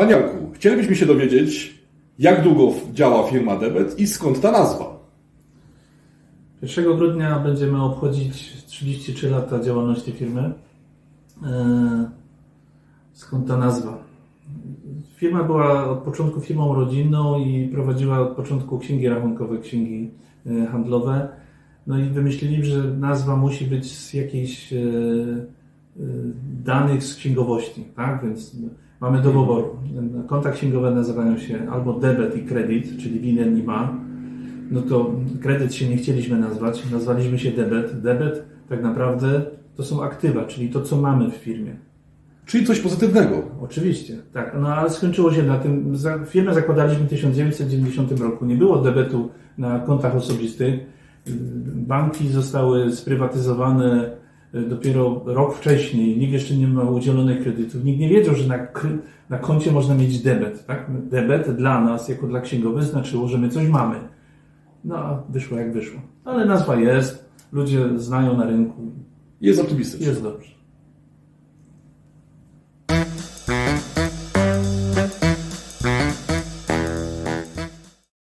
Panie Janku, chcielibyśmy się dowiedzieć, jak długo działa firma Debet i skąd ta nazwa? 1 grudnia będziemy obchodzić 33 lata działalności firmy. E, Skąd ta nazwa? Firma była od początku firmą rodzinną i prowadziła od początku księgi rachunkowe, księgi e, handlowe. No i wymyślili, że nazwa musi być z jakichś e, danych z księgowości, tak? Więc mamy do wyboru. Konta księgowe nazywają się albo debet i kredyt, czyli winien i ma. No to kredyt się nie chcieliśmy nazwać, nazwaliśmy się debet. Debet tak naprawdę to są aktywa, czyli to, co mamy w firmie. Czyli coś pozytywnego. Oczywiście, tak. No ale skończyło się na tym. Firmę zakładaliśmy w 1990 roku. Nie było debetu na kontach osobistych. Banki zostały sprywatyzowane dopiero rok wcześniej. Nikt jeszcze nie miał udzielonych kredytów. Nikt nie wiedział, że na, na koncie można mieć debet. Tak? Debet dla nas, jako dla księgowych, znaczyło, że my coś mamy. No a wyszło jak wyszło. Ale nazwa jest, ludzie znają na rynku. Jest optymistycznie. Jest dobrze.